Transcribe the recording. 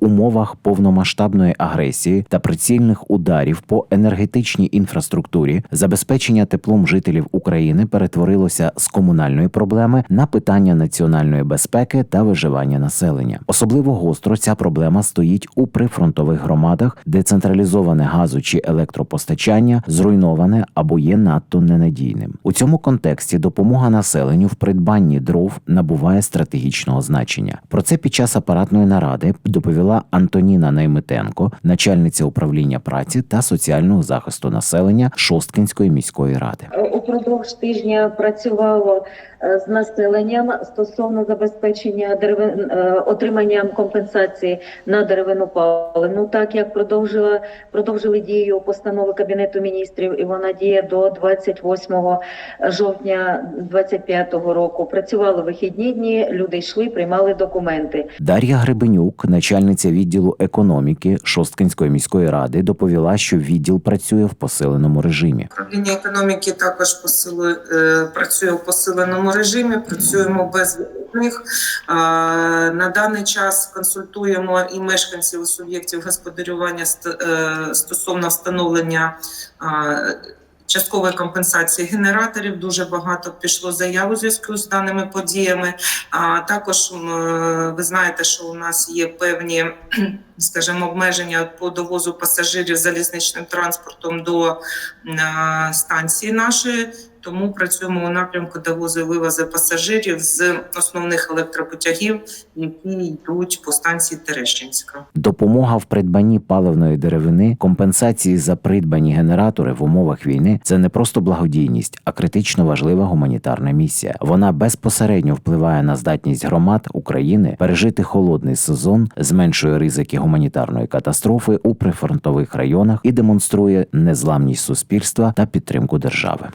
умовах повномасштабної агресії та прицільних ударів по енергетичній інфраструктурі забезпечення теплом жителів України перетворилося з комунальної проблеми на питання національної безпеки та виживання населення. Особливо гостро ця проблема стоїть у прифронтових громадах, де централізоване газу чи електропостачання зруйноване або є надто ненадійним. У цьому контексті допомога населенню в придбанні дров набуває стратегічного значення. Про це під час апаратної наради доповіла Антоніна Наймитенко, начальниця управління праці та соціального захисту населення Шосткинської міської ради. Упродовж тижня працювало е, з населенням стосовно забезпечення деревин е, отримання компенсації на деревину паливну, так як продовжила продовжили дію постанови кабінету міністрів, і вона діє до 28 жовтня 25 року. Працювали вихідні дні, люди йшли, приймали документи. Дар'я Гребенюк, начальниця відділу економіки Шосткинської міської ради, доповіла, що відділ працює в посиленому режимі. Управління економіки також посили, е, працює в посиленому режимі. Працюємо без вихідних. Е, На даний час консультуємо і мешканців і суб'єктів господарювання е, стосовно встановлення часткової компенсації генераторів. Дуже багато пішло заяв у зв'язку з даними подіями. А також е, ви знаєте, що у нас є певні, скажімо, обмеження по довозу пасажирів залізничним транспортом до е, станції нашої. Тому працюємо у напрямку довозу і вивозу пасажирів з основних електропотягів, які йдуть по станції Терещинська. Допомога в придбанні паливної деревини, компенсації за придбані генератори в умовах війни це не просто благодійність, а критично важлива гуманітарна місія. Вона безпосередньо впливає на здатність громад України пережити холодний сезон, зменшує ризики гуманітарної катастрофи у прифронтових районах і демонструє незламність суспільства та підтримку держави.